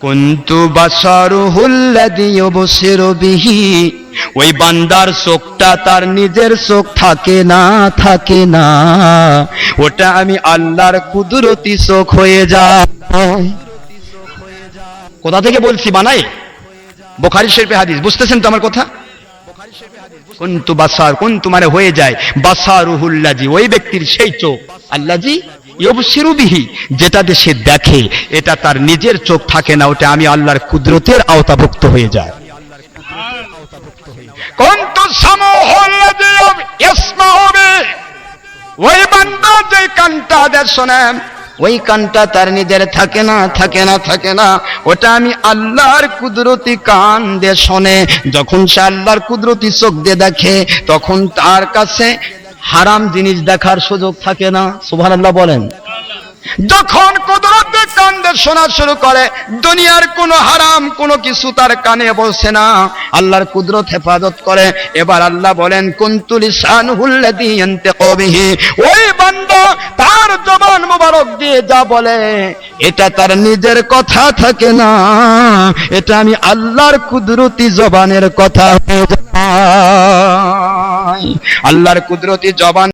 কুন্তু বাসারুহুল্লাদি অবসের বিহি। ওই বান্দার চোখটা তার নিজের চোখ থাকে না থাকে না। ওটা আমি আল্লাহর কুদরতি চোখ হয়ে যায়। কোথা থেকে বলছি বানাই? বোখারি শেরপে হাদিস। বুঝতেছেন তো আমার কথা? কুন্তু বাসার, কুন্তু মানে হয়ে যায়। বাসারুহুল্লাজি, ওই ব্যক্তির সেই চোখ। আল্লাজি ইয়বসিরুবিহি যেটা সে দেখে, এটা তার নিজের চোখ থাকে না, ওটা আমি আল্লাহর কুদরতের আওতাভুক্ত হয়ে যায়। কুন্তু সামুহুল্লাজি, ইয়াসমাউ বিহি। ওই বান্দা যে কানটা দে শোনেন ওই কানটা তার নিজের থাকে না থাকে না থাকে না। ওটা আমি আল্লাহর কুদরতি কান দিয়ে শোনে। যখন সে আল্লাহর কুদরতি চোখ দিয়ে দেখে, তখন তার কাছে হারাম জিনিস দেখার সুযোগ থাকে না। সুবহানাল্লাহ বলেন। যখন কুদরতে কান্দে শোনা শুরু করে, দুনিয়ার কোনো হারাম কোনো কিছু তার কানে বসে না। আল্লাহর কুদরত হেফাজত করে। এবার আল্লাহ বলেন কুন্তুল শানহুল্লাযী ইয়ানতাকু বিহি। ওই বান্দা তার মোবারক দিয়ে যা বলে, এটা তার নিজের কথা থাকে না। এটা আমি আল্লাহর কুদরতি জবানের কথা হয়ে যায়। আল্লাহর কুদরতি জবান